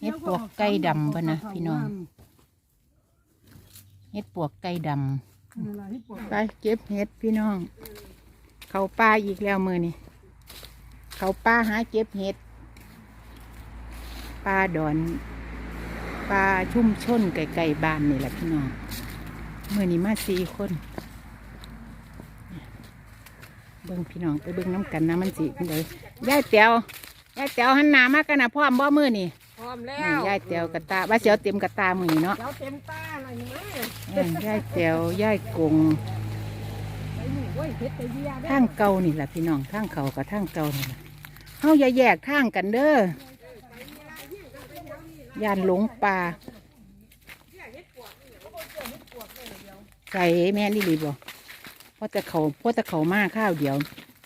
เฮ็ดปวกไก่ดำปะนะพี่น้องเฮ็ดปวกไก่ดำไปเก็บเฮ็ดพี่น้อง เขาป้าอีกแล้วมือนี่เขาป้าหาเก็บเฮ็ดป้าดอนป้าชุ่มชนไก่ๆบ้านนี่แหละพี่น้องมือนี้มาสี่คนเบิ่งพี่น้องไปเบิ่งน้ำกันนะมันสิเลยยายเตียวยายเตียวหันหน้ามากันนะพร้อมบ่มือนี่ พร้อมแล้นี่วยายเตียวกระตาว่าเสียวเต็มกระตามือนี่เนาะเจ้าเต็มตาเลยนะเอ้ยยายเตียวยายกงไปนี่เว้ยเฮ็ดไปเบียร์ได้ทางเก่านี่แหละพี่น้องทางเขากับทางเก่านี่แหละเฮาอย่าแยกทางกันเด้อย่านหลงป่าใส่แม่นี่รีบ่เพราะแต่เขาเพราะแต่เขามาข้าวเดียว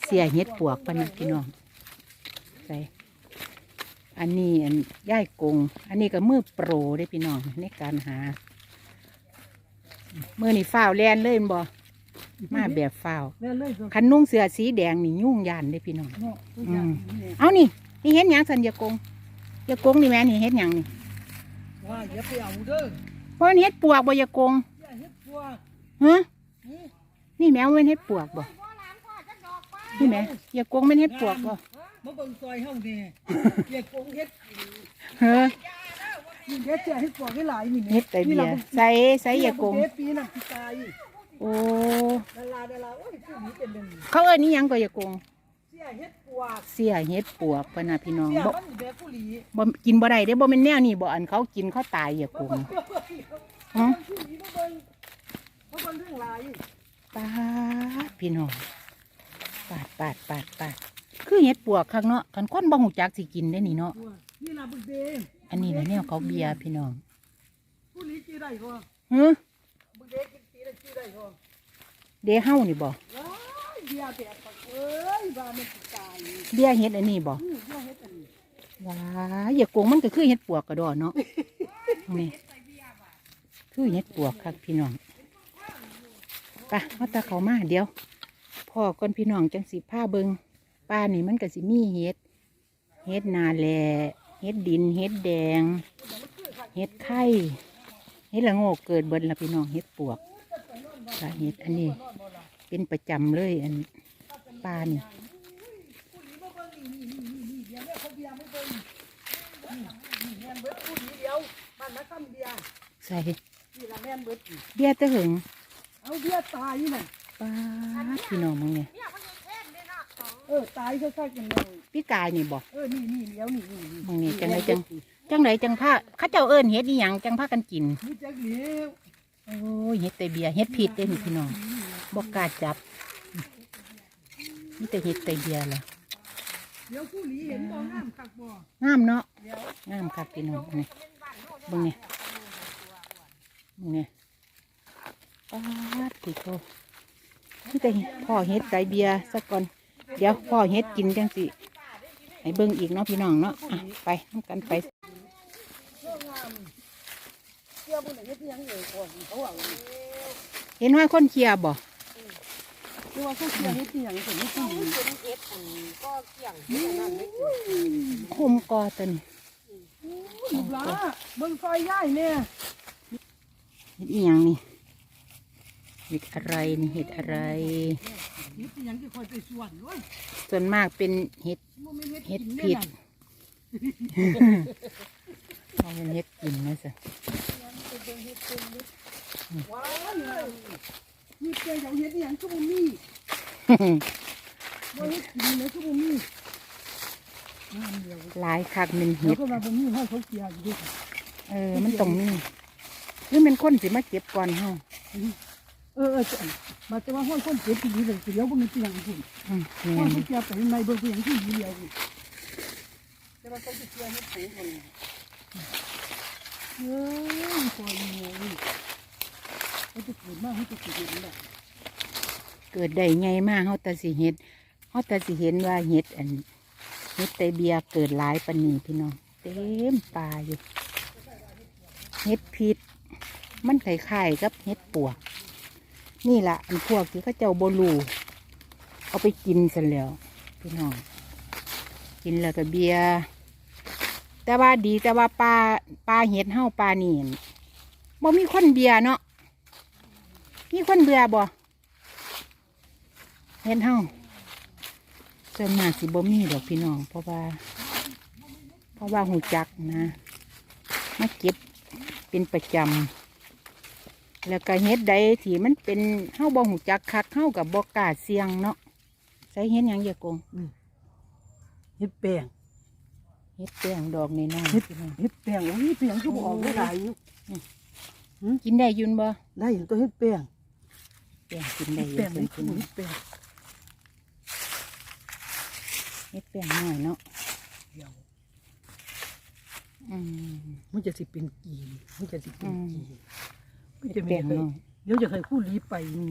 เสียเฮ็ดปวกปะนะพี่น้องใส่ อันนี้อันย่ายกง อันนี้ก็มือโปรได้พี่น้องในการหามือนี่ฝ้าวแลนเลยแม่นบ่มาแบบฝ้าวเล่นเลยคันนุ่งเสื้อสีแดงนี่ยุ่งยานเด้พี่น้อง เนาะอืมเอานี่นี่เห็นหยังสันอยากงอยากงนี่แม่นี่เห็นหยังนี่ว่าอย่าไปเอาเด้อเพราะมันเห็ดปวกบ่อยากงอย่าเฮ็ดพวกฮะนี่แม่มันเห็ดปวกบ่นี่แม่อยากงมันเห็ดปวกบ่ มาเบิ่งซอยเฮานี่เกียกงเฮ็ดเฮ้อนี่เฮ็ดจะเฮ็ดพวกให้หลายนี่เห็ดแต่เบียร์ใส่ใส่อยากงเฮ็ดปีน่ะสิตายโอ้ดาราดาราโอ้ยผู้นี้เป็นหนึ่งเขาเอิ้นนี่ยังก็อยากงเสียเฮ็ดพวกเสียเห็ดปวกปะนะพี่น้องเสียบ่มันแบบผู้หลีบ่กินบ่ได้เด้บ่แม่นแนวนี่บ่อันเขากินเขาตายอยากงฮะผู้หลีมาเบิ่งมาเบิ่งเรื่องหลายปาดพี่น้องปาดปาดปาดปาด คือเห็ดปวกข้างเนาะกันคนบ่หูจักสิกินได้นี่เนาะนี่ล่ะบึกเด้อันนี้นะแนวเขาเบียร์พี่น้องผู้หลีกี่ได้พอเฮ้อบึกเด้กินปีละกี่ได้พอเดเฮานี่บ่ว้ายเบียร์แบบปักเอ้ยบ้ามันสิตายเบียร์เฮ็ดอันนี้บ่อือเบียร์เฮ็ดอันนี้ว้าอย่าโกงมันก็คือเฮ็ดปวกกระดอเนาะนี่คือเฮ็ดปวกครับพี่น้องไปเอาตาเขามาเดี๋ยวพ่อก่อนพี่น้องจังสิผ้าเบิง ป้านี่มันก็สิมีเฮ็ดเฮ็ดนาแลเฮ็ดดินเฮ็ดแดงเฮ็ดไข่เฮ็ดละโงกเกิดเบิดละพี่น้องเฮ็ดปวกก็เฮ็ดอันนี้ เป็นประจำเลยอันป้านี่เบียร์เนี่ยเขาเบียร์ไม่เป็นนี่แม่นเบิดผู้หลีเดียวบ้านนักทำเบียร์ใส่นี่ละแม่นเบิดอีกเบี้ยตะหึงเอาเบียร์ตายน่ะป้าดพี่น้องมึงเนี่ยเออตายใกล้ๆกันเลยพี่กายนี่บอกเออนี่นี่เลี้ยวนี่นี่นี่มึงนี่จังไรจังจังไรจังผ้าเข้าเจ้าเอิญเฮ็ดอีหยังจังผ้ากันกินนี่จักเลี้ยวโอ้ยเฮ็ดแต่เบียร์เฮ็ดผิดเด้นี่พี่น้องบอกกล้าจับนี่แต่เฮ็ดแต่เบียร์ล่ะเดี๋ยวผู้หลีเห็นบ่งามคักบ่งามเนาะเดี๋ยวงามครับพี่น้องนี่เบิ่งนี่มึงนี่ป้าดติโตนี่แต่พ่อเฮ็ดแต่เบียร์สักก่อน เดี๋ยวพ่อเฮ็ดกินจังสิให้เบิ่งอีกเนาะพี่น้องเนาะอะไปทำกันไปเรื่องงามเชื่อผู้ไหนเฮ็ดอิหยังอยู่ก่อนเขาว่าเห็นว่าคนเคลียร์บ่คือว่าเขาเชื่อเฮ็ดอิหยังถึงผู้หลีคมกอตันลูกหลาเบิ่งซอยย่ายเนี่ยเห็ดอีหยังนี่เห็ดอะไรนี่เห็ดอะไร เฮ็ดอิหยังที่คอยไปสวนเว้ยส่วนมากเป็นเห็ดบ่แม่นเฮ็ดเห็ดกินผิดแน่นั่นเอาเป็นเห็ดกินนะสิว้ายนี่เจ้าเฮ็ดอิหยังคือบ่มีบ่เฮ็ดกินเลยคือบ่มีงามเดียวหลายคักเป็นเดี๋ยเห็วด ก็มาบ่มีให้เขาเกียร์อยู่ดิเออ มันต้องมีหรือมันคนสิมาเก็บก่อนเฮา เออเออมาแต่ว่าห้อยคนเจ็บที่นี่เลยเดี๋ยวบ่มีเตียงพุ่นอืมห้แม่อยนเขาเกียร์ไปในเบิ่งเตียงที่เดียวพุ่นแต่ว่าเขาสิเกียร์เฮ็ดปูคนเอ้ยปล่อยหมูนี่เขาจะเกิดมากให้จะเกิดเห็นแหละเกิดได้ไงมากเฮาแต่สิเห็ดเฮาแต่สิเห็นว่าเห็ดอันเห็ดไตเบียเกิดหลายปานนี้พี่น้องเต็มป่าอยู่เห็ดผิดมันคล้ายๆกับเห็ดปวก นี่แหละอันพวกที่เขาเจ้าบลูเอาไปกินซะแล้วพี่น้อง กินแล้วก็เบียแต่ว่าดีแต่ว่าปลาปลาเห็ดเฮาปลานี่อั่นบ่มีคนเบียเนาะมีคนเบื่อบ่เห็ดเฮาส่วนมากสิบ่มีดอกพี่น้อง เพราะว่า เพราะว่าหูจักนะมาเก็บเป็นประจำ แล้วก็เฮ็ดใดที่มันเป็นเฮาบ่หูจักคักเฮากับบ่กล้าเสี่ยงเนาะใส่เฮ็ดหยังอย่ากงเฮ็ดแป้งเฮ็ดแป้งดอกน้อยเฮ็ดๆพี่น้องเฮ็ดแป้งโอ้ยแป้งก็บออกได้หลายอยู่กินได้อยุนบ่ได้เห็นตัวเฮ็ดแป้งแป้งกินเฮ็ได้ดอแป้ยู่งเพิ่เฮ็นดกินแป้งเฮ็ดแป้งเฮ็ดแป้งน้อยเนาะเดี๋ยวอืมมันจะสิเป็นกีมันจะสิเป็นกี เฮ็ดจะแป้งน้อย เดี๋ยวจะเคยคู่ลีไปนี่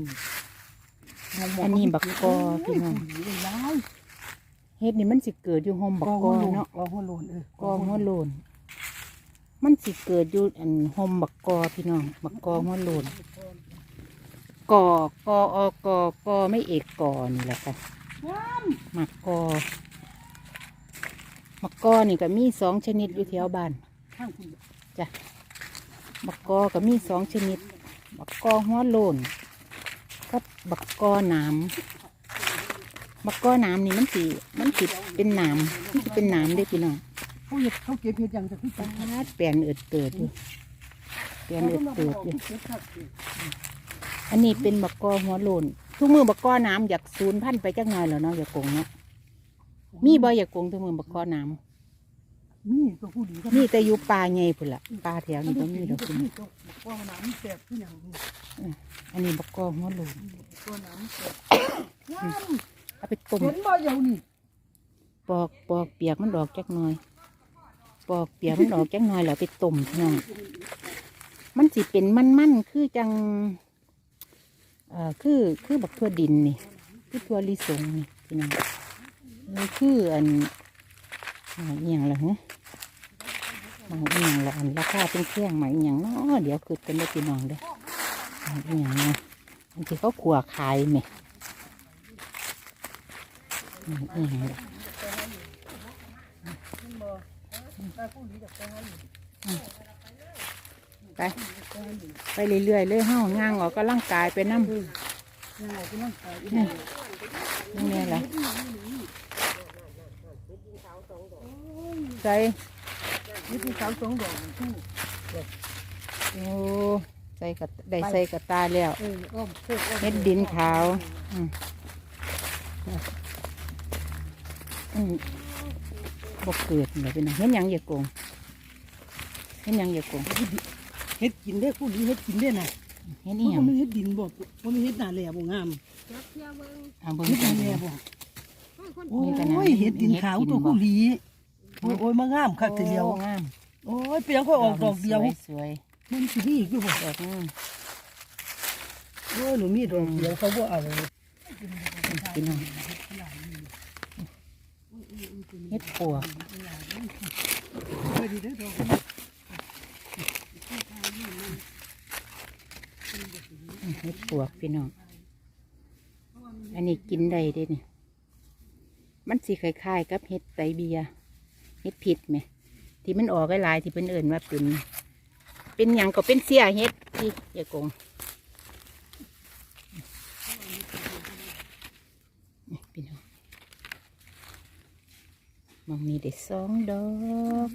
อันนี้บักกอพี่น้อง คู่ลีได้หลายเฮ็ดนี่มันสิเกิดอยู่ห่มบักกอเนาะกอหัวโลนเออกอหัวโลน มันสิเกิดอยู่อันห่มบักกอพี่น้องบักกอหัวโลนกอกออกอกอไม่เอกกอนี่แหละค่ะว้ามหมักกอหมักกอนี่ก็มีสองชนิดอยู่แถวบ้านข้างคุณจ้ะ บักกอก็มีสองชนิด บักกอหัวโลนกับบักกอหนามบักกอหนามนี่มันสีมันสิเป็นหนามมันสิเป็นหนามเด้อพี่น้องเขาเฮ็ดเขาเก็บเฮ็ดหยังจะขึ้นไปปาดแปลนเอิดเติดอยู่แปลนเอิดเติดอยู่อันนี้เป็นบักกอหัวโลนทุกมือบักกอหนามอยากสูญพันธุ์ไปจักหน่อยแล้วเนาะอย่ากงเนาะมีบ่อย่ากงทุกมือบักกอหนาม นี่ตัวคู่ลีก็มีแต่อยู่ป่าไงพุ่นละป่าแถวนี้ก็มีดอกพี่น้องตัวว่าน้ำแตกที่อย่างนี้อันนี้บักกอหัวโลนตัวน้ำแตกว้ามเอาไปต้มเห็นบ่เดี๋ยวนี้ปอกปอกเปียกมันดอกจักหน่อย ปอกเปียกมันดอกจักหน่อยแล้วไปต้มพี่น้องมันสิเป็นมันๆคือจังเอ่อคือคือบักทั่วดินนี่คือทั่วลิสงนี่พี่น้องนี่คืออัน หมายอหย่างละฮะหมายอหย่างละอันราคาเป็นเครื่องหมายอหย่างเนาะเดี๋ยวคือกันได้อพี่น้องเด้อหมายอหย่างเนาะอันที่เขาขัวขายไหมหมายอหย่างละไปไปเรื่อยๆเลยเฮ้าย่างออกก็ร่างกายไปน้ำนี่นี่นี่แหละ ใส่นี่คือสาวสองดอกคู่โอ้ใส่กับได้ใส่กับตาแล้วเอออ้อมเสื้ออ้อมเม็ดดินขาวอืมอืมบกเกิดเลยเป็นไงเห็นหยังอย่าโกงเห็นหยังอย่าโกงเฮ็ดกินได้คู่นี้เฮ็ดกินได้น่ะเห็นเพอีหยัราะงมันเฮ็ดดินบ่บ่มีเฮ็ดหน้าแหล่บ่งามอ่าเบิ่งเฮ็ดหกัน้านแหล่บ่โอ้ยกันนะโอ้ยเฮ็ดดินขาวตัวคู่ลี โอ้ยโอ้ยมางามคักทีเดียวโอ้งามโอ้ยเปียงค่อยออกดอกเดียวสวยมันสิมีอีกอยู่บ่ๆดอกงามโอ้ยหนูมีดอกเดียวเขาบ่เอาพี่น้องเฮ็ดปัวกเออดีเด้อดอกเฮ็ดปวกพี่น้อง อันนี้กินได้เด้เนี่ยมันสีคล้ายๆกับเฮ็ดไตเบีย เฮ็ดผิดไหมที่มันออกหลายที่เป็นเอิ่นว่าเป็นเป็นหยังก็เป็นเสียเฮ็ดที่อย่าโกงพี่น้องมองมีได้สองดอก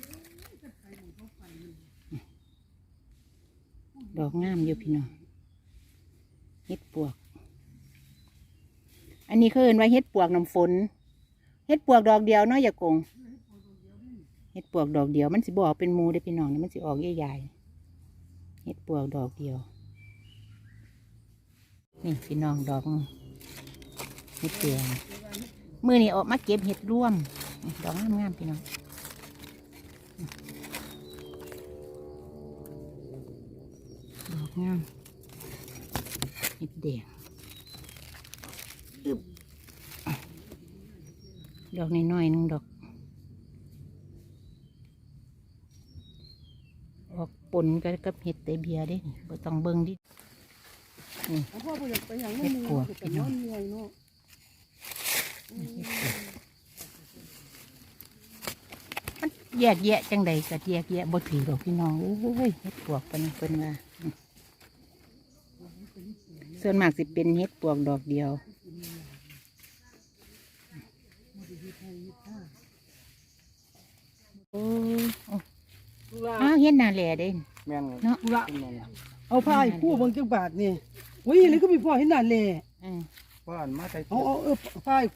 ดอกงามอยู่พี่น้องเฮ็ดปวก อันนี้เขาเอินว่าเฮ็ดปวกน้ำฝนเฮ็ดปวกดอกเดียวเนาะอย่าโกง เฮ็ดปวกดอกเดียวมันสิบออกเป็นมูได้พี่น้องนี่มันสิออกใหญ่ๆเฮ็ดปวกดอกเดียว นี่พี่น้องดอกเฮ็ดเตียงมือนี่ออกมาเก็บเห็ดร่วม ดอกงามๆพี่น้องดอกงามเห็ดแดงอึบดอกน้อยๆหนึงดอก ออกป นกันกับเห็ดเตเบียเด้นี่บ่ต้องเบิ่งดินี่พ่อบ่อยากไปหยังเฮ็ดปวกพี่น้องเหนื่อยเนาะเฮ็ดปวกมันแยกแยะจังใดก็แยกแยะบ่ถือดอกพี่น้องเอ้ยเฮ็ดปวกเป็นเพิ่นว่าอืมส่วนมากสิเป็นเฮ็ดปวกดอกเดียว โอ้โอ้ ลูกหลา อ้าวเฮ็ดนา แหล่เด้แม่นเนาะลูกหลาเอาผ้าให้คู่เบางจังบาทนี่อุ้ยเลยก็มีพ่อเห็นนั่นแหละอืมว่าอันมาใส่เอาเอาเออผ้าให้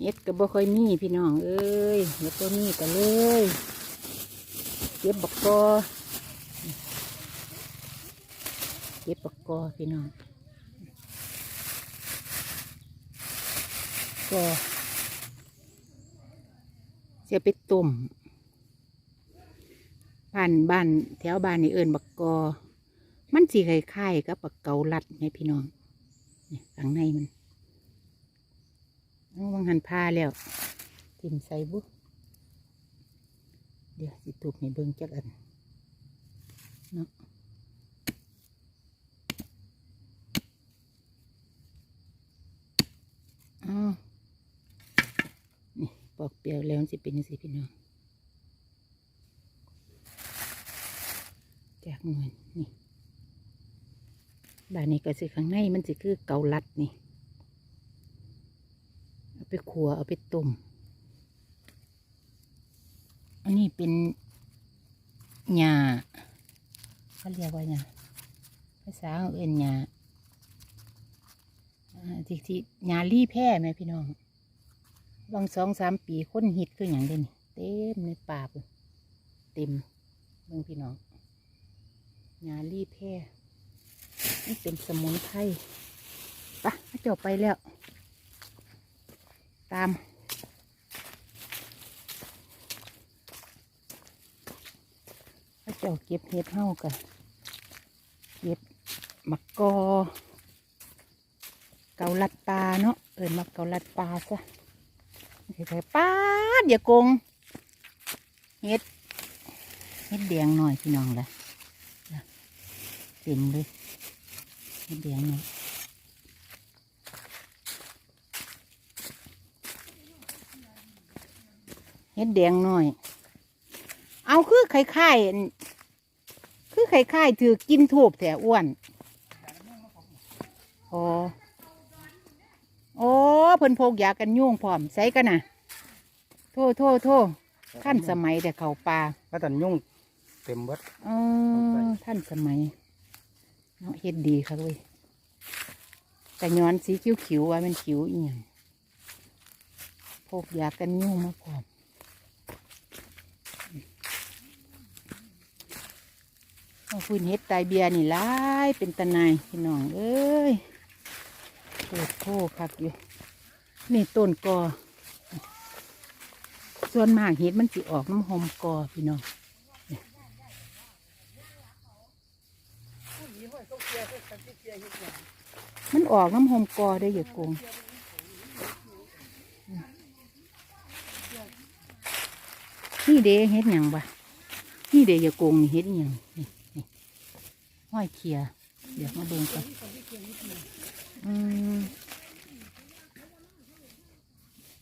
เฮ็ดก็บ่ค่อยมีพี่น้องเอ้ยเฮ็ดบ่มีก็เลยเก็บบักกอเก็บบักกอพี่น้องก็เสียไปต้มบ้านบ้านแถวบ้านนี่เอิญบักกอ มันสีคล้ายๆกับบักเกาลัดไงพี่น้องนี่ข้างในมันเอาวังหันพาแล้วทิมใส่บุเดี๋ยวสิตุกให้เบิ่งจักอันเนาะอ้าว ปอกเปลียวแล้วสิเป็นสิพี่น้องจากหน่วยนี่บานนี้ก็สิข้างในมันสิคือเกาลัดนี่ เอาไปขัวเอาไปต้มอันนี้เป็นหญ้าเขาเรียกว่าหญ้าภาษาของเอื่นหญ้าอ่าที่ที่หญ้าลี่แพร่ไหมพี่น้อง บางสองสามปีคนฮิตคืออย่างเด่นเต็มในป่าเต็มเบิ่งพี่น้องหญ้าลีแพร่นี่เป็นสมุนไพรปะเขาเจบไปแล้ว ตามพระเจ้าเก็บเห็ดเฮากันเก็บมักกอ เกาลัดปลาเนาะเอินมักเกาลัดปลาซะ ไปป้าดอย่าโกงเห็ดเห็ดแดงหน่อยพี่น้องเลยนะเต็มเลยเห็ดแดงหน่อยเห็ดแดงหน่อย เอาคือไข่ไข่คือไข่ไข่ถือกินถูบแต่อ้วนอ๋อโอ้ เพิ่นพกยากันยุ่งพร้อมใส่กันนะโทษโทษโทษท่านสมัยแต่เขาปลาว่าแต่ยุ่งเต็มเบิดเออท่านสมัยเนาะเฮ็ดดีค่ะเว้ยกระย้อนสีคิ้วๆว่ามันคิ้วอีหยังพกยากันยุ่งมาพร้อมเอาพื้นเฮ็ดตายเบียร์นี่หลายเป็นตะนายพี่น้องเอ้ยโคตรโคคักอยู่ นี่ต้นกอ ส่วนมากเฮ็ดมันสิออกน้ำหอมกอพี่น้องมันออกน้ำหอมกอได้อย่าโกงนี่เดเฮ็ดหยังบะนี่เดอย่าโกงนี่เฮ็ดหยังนี่ห้อยเขียเดี๋ยวมาเบิ่งกันอืม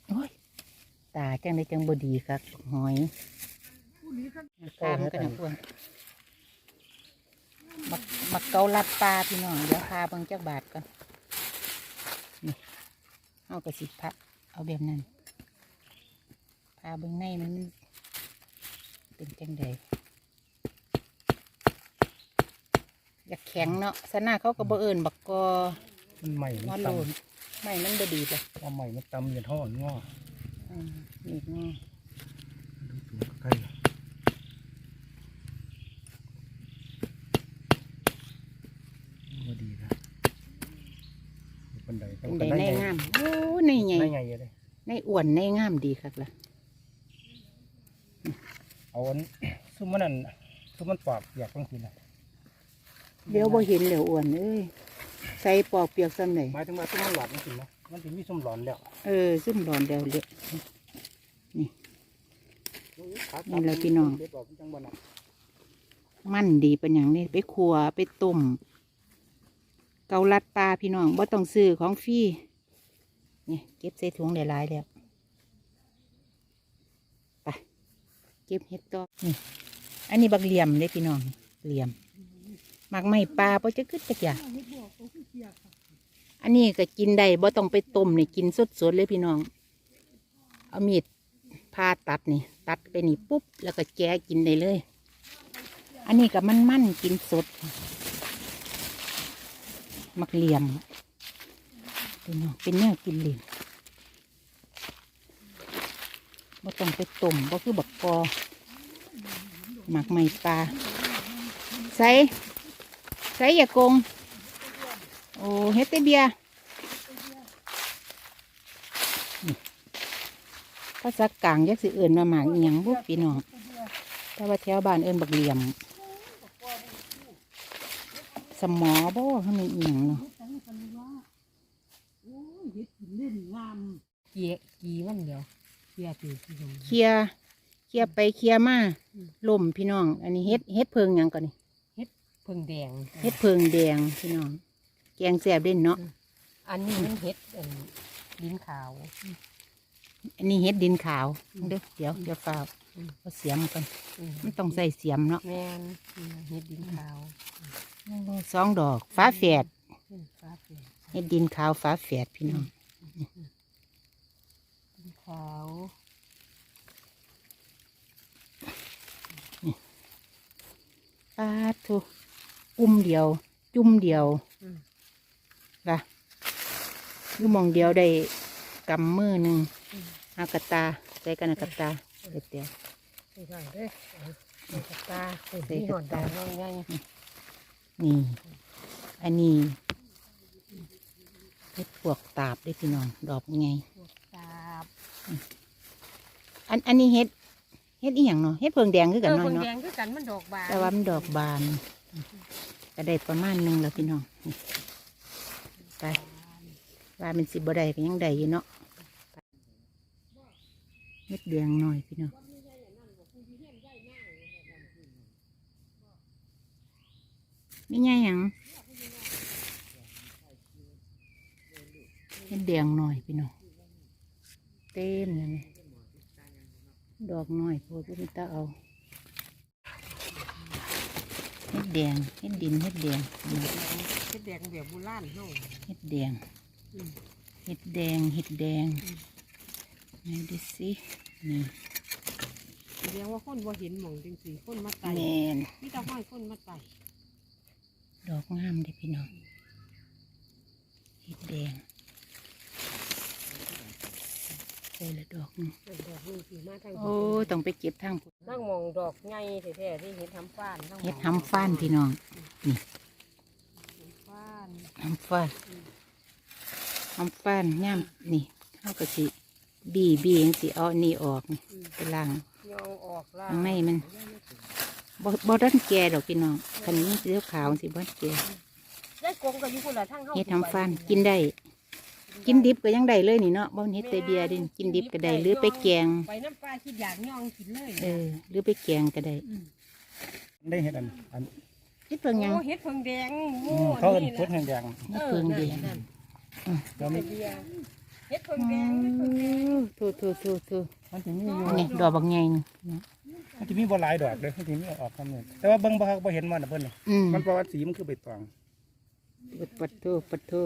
โอ้ย ตาจังได้จังบดีครับหอยตามกันนะพวกมักมักเกาลัดปลาพี่น้องเดี๋ยวพาเบิ่งจักบาทก่อนนี่เอากระสิพระเอาแบบนั้นพาเบิ่งในมันเป็นจังใดอยากแข็งเนาะสนาเขาก็บ่เอิญบักกอมันใหม่มมัอนโลตนไม่มันบ่ดีเลยำว่าใหม่มันตำเย็นห่อนง้อ อืมนี่งอดูตัวใกล้ว่าดีนะบันไดต้อเป็งนใดในงามโอ้ในใหญ่ได้ไงเลยในอ้วนในงามดีครับล่ะเอาอันซุ่มมันนั่นซุ่มมันปอกอยากต้องกินนะเดี๋ยวบ่เห็นเหลวอ้วนเอ้ยใส่ปอกเปียกซ้ำไหนหมายถึงว่าซุ่มมันหลอดมันกินนะ มันจะมีซุ่มหลอนแล้วเออซุ่มร้อนเดียวเละนี่แหละพี่น้อง เด็ดกจังบ่น่ะมันดีเป็นอย่างนี้ไปขัวไปต้มเกาลัดปลาพี่น้องบ่ต้องซื้อของฟรีนี่เก็บใส่ถุงได้หลายแล้วไปเก็บเห็ดต่อนี่อันนี้บักเหลี่ยมเลยพี่น้องเหลี่ยมหมักไม่ปลาเพราะจะขึ้นจักอย่างอั อันนี้ก็กินได้บ่ต้องไปต้มนี่กินสดๆเลยพี่น้อง เอามีดพาตัดนี่ ตัดไปนี่ปุ๊บ แล้วก็แกะกินได้เลย อันนี้ก็มันมันๆกินสด มักเหลี่ยมพี่น้องเป็นแนวกินเหลี่ยมบ่ต้องไปต้มบ่คือบักกอหมักไม่ปลาใส่ใส่อย่ากง โอ้เฮ็ดแต่เบียร์นี่ภาษากลางยักสิเอื่นมาหมากอหยังบุพี่น้องแต่ว่าแถวบ้านเอื่นบักเหลี่ยม สมอบ่ทำไมเอียงเนาะเกียกีวันเดียวเกียตีที่ตรงเคลียร์เคลียร์ไปเคลียร์มาล่มพี่น้อง อันนี้เฮ็ดเฮ็ดเพิงหยังก่อนนี่เพิ่งแดงเฮ็ดเพิงแดงพี่น้องแกงแซ่บเด่นเนาะอันนี้มันเฮ็ดอันลิ้นขาว อันนี้เฮ็ดดินขาวเด้อเดี๋ยวเดี๋ยวฟ้าวอืมเอาเสียมก่อนอืมมันต้องใส่เสียมเนาะแม่นอืมเฮ็ดดินขาวสองดอกฟ้าแฝดอืมฟ้าเปลี่ยนเฮ็ดดินขาวฟ้าแฝดพี่น้องดินขาวปาดทุอุ้มเดียว จุ่มเดียวอืม ละอยู่หมองเดียวได้กำมือหนึ่งอากาตาใส่กันอากาตาเด็ดเดียวใส่ได้เด้อเอาใส่กระตาใส่ใส่ที่กหระอดตาดาวน้องใหญ่นี่ อันนี้เฮ็ดพวกตาบได้อพี่น้องดอกไงพวกตาบอันอันนี้เฮ็ดเฮ็ดอีหยังเนาะเฮ็ดเพิงแดงคือเอกันอเนาะเพิ่งเนาะแดงคือกันมันดอกบานแต่ว่ามันดอกบาน ก็ได้ประมาณหนึงแล้วพี่น้องนี่ ไปว่ามันสิบ่ได้ก็ยังได้อยู่เนาะเฮ็ดแดงหน่อยพี่น้องไม่ใช่ยังเฮ็ดแดงหน่อยพี่น้องเต็มเลยดอกหน่อยพวกนี้ตาเอาเฮ็ดแดงเฮ็ดดินเฮ็ดแดงนี่ เฮ็ดแดงแบบโบราณเฮาเฮ็ดแดง อืมเฮ็ดแดงเฮ็ดแดงไหนดูสินี่แสดงว่าคนบ่เห็นหม่องจังซี่คนมาไต่แมนมีแต่ห้อยคนมาไต่ดอกงามเด้อพี่น้องเฮ็ดแดงใส่ละดอกหนึ่งเออดอกนึงสิมาทางโอ้ต้องไปเก็บทางพุ่นนั่งมองดอกใหญ่แท้ๆที่เห็ดทำฟ้านทั้งเฮ็ดทำฟ้านพี่น้องฟ้านทำฟ้านทำฟ้านย่ามนี่เฮาก็สิบีบีจังสิเอาอันนี้ออกนี่ไปล้างยองออกล่าข้างในมัน บ่บ่ดันแก่ดอกพี่น้องคันนี้สีขาวสิบ่ดันแก่ได้กงกันอยู่คนละทั้งเฮาเฮ็ดทำฟันกินได้ กินดิบก็ยังได้เลยนี่เนาะบ่เฮ็ดแต่เบียร์เดิกินดิบก็ได้หรือไปแกง ไปน้ำปลาคิดอยากยองกินเลย เออ หรือไปแกงก็ได้ ได้เห็ดอันอันเฮ็ดเพิ่งหยังโอ้เฮ็ดเพิ่งแดงโม่เขาเอิ้นนี่พุทธนะแห่งแดงเฮ็ดเพิ่งเดียนั่นแล้วนั่มีนเบียร์เฮ็ดเพิ่งแดงเฮ็ดเพิ่งแดงทูทูทูทูมันจะมีอยู่อันนี้ดอกบักใหญ่นี่มันจะมีบ่หลายดอกเลยมันจะมีออกคำนึงแต่ว่าเบิ่งบ่คักบ่เห็นมันน่ะเพิ่นนี่อืมมันเพราะว่าสีมันคือใบตองปัดปัดทูปัดทู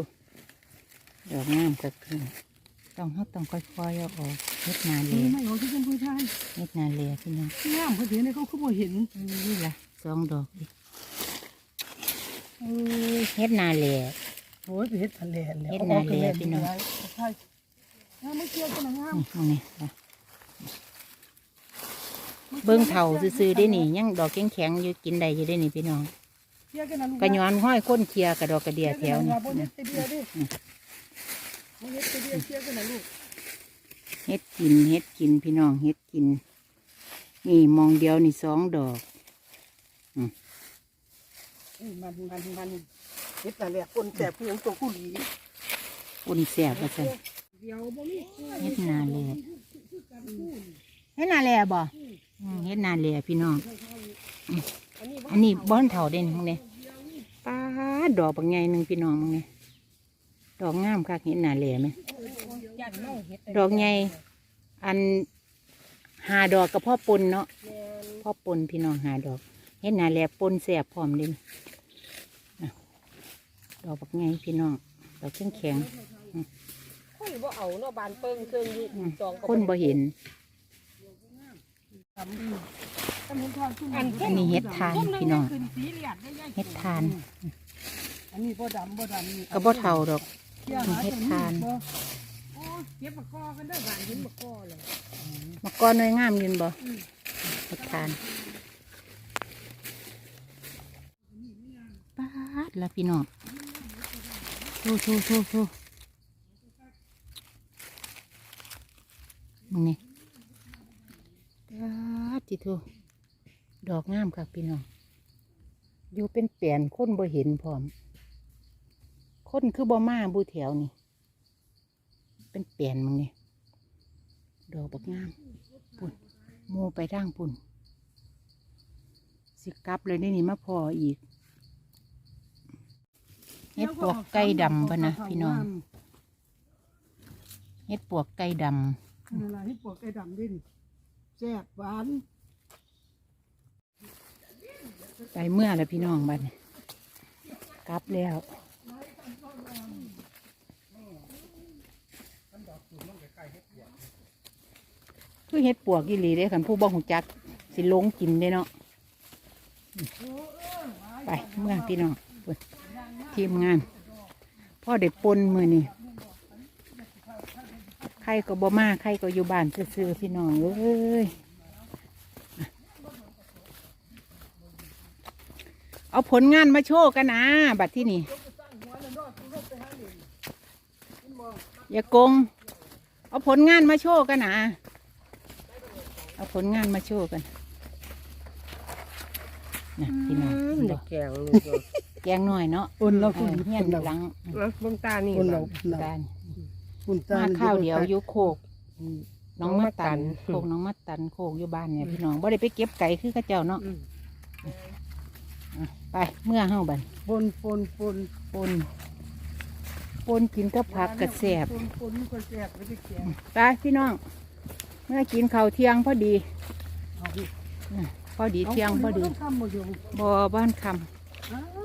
ดอกงามก็คือต้องเฮาต้องค่อยๆเอาออกเฮ็ดนาเลนี่ไม่เอาที่เป็นผู้ชายเฮ็ดนาเลพี่น้องงามเขาเห็นเลยเขาคือบ่เห็นนี่ล่ะสองดอกดิอุ้ย เฮ็ดนาเลโอ้ยไปเห็ดทะเลแล้วเฮ็ดนาเลยพี่น้องใช่งามไม่เกี่ยวกันนะงามนี่ตรงนี้นะเบิ้งเท่าซื่อๆได้นี่ยังดอกแข็งๆอยู่กินได้อยู่ได้นี่พี่น้องเกี่ยวกันนะลูกกระยอนห้อยค้นเคลียกระดอกกระเดียแถวนี่นี่บ่เฮ็ดแต่เบียร์ดิบ่เฮ็ดแต่เบียร์เกี่ยวกันนะลูกเฮ็ดกินเฮ็ดกินพี่น้องเฮ็ดกิน นี่มองเดียวนี่สองดอก มันมันมันเฮ็ดนั่นแหละคนแต่เพียงตัวกุหลีอุ่นแสบว่าซั่นเดียวบ่มีเฮ็ดนาแลเฮ็ดนาแลบ่อืมเฮ็ดนาแลพี่น้อง อันนี้อันนี้บ้อนเท่าเด่นมึงเนี่ยป้าดดอกบางไงหนึ่งพี่น้องมึงเนี่ยดอกงามคักเห็นหนาเหล่ไหมเานเมาเฮ็ดดอกใหญ่อันหาดอกกับพ่อปนเนาะแม่นพ่อปนพี่น้องหาดอก เห็นหนาแหลบปนแสบพร้อมเดินะดอกบักไงพี่น้องดอกแข็งแข็งคนบ่เอาเนาะบานเปิงเครื่องอยู่ๆอืมจองก็คนบ่เห็นอันอันนี้เห็ดทานพี่น้องขึ้นสีเหลืองได้ยายเห็ดทานอันนี้บ่ดำบ่ดำนี่ก็บ่เท่าดอกเที่ยหาเฮ็ดจังทานบ่โอ้ยเก็บมะกอกันเด้อบานเห็นมะกอเลยมากอนน้อยงามยืนบ่เห็ดทานปาด ละพี่น้องโซ่โซ่โซ่โซ่มึงนี่ปาจิทูดอกงามค่ะพี่น้อง อยู่เป็นแปลนคนบ่เห็นพร้อมคนคือบ่มาบูแถวนี่ เป็นแปลนมึงนี่ดอกบักงามปุ่นโมไปร่างปุ่น สิกลับเลยนี่นี่มาพออีก เฮ็ดปวกไก่ดำปะนะพี่น้องเฮ็ดปวกไก่ดนั่นล่ะเฮ็ดปวกไก่ดำดินแซ่บหวานำไปเมื่อแล้วพี่น้องบัดนี้กลับแล้วคือเฮ็ดปวกอีหลีเด้คันผู้บ่หูจัก สิหลงกินเด้เนาะไปเมื่อพี่น้องเพิ่น ทีมงาน พ่อเด็ปนมือนี่ใครก็บ่มาใครก็อยู่บ้านซื่อๆพี่น้องเอ้ยเอาผลงานมาโชว์กันนะ บัดที่นี่อย่าโกง เอาผลงานมาโชว์กันนะ เอาผลงานมาโชว์กันนะพี่น้องเห็นบ่แกงนี่ก็ แกงหน่อยเนาะอุ่นเราเอคุณอเฮียนอยู่หลังนะเบิ่งตานี่อุ่นเราการอุ่นตามาข้าวเดียวอยู่โคกน้องมาตันน้องมาตันโคกน้องมาตันโคกอยู่บ้านเนี่ยพี่น้องบ่ได้ไปเก็บไก่คือเข้าเจ้าเนาะอืมอะไปเมื่อเฮาบันปนปนปนปนปนกินกับผักกระแสบปนปนมันก็แซ่บไม่ได้แกงไปพี่น้อง เมื่อกินข้าวเที่ยงพอดีเอาดิพอดีเที่ยงพอดีาคนต้องทำบ่อยู่บ่บ้านคอ้าว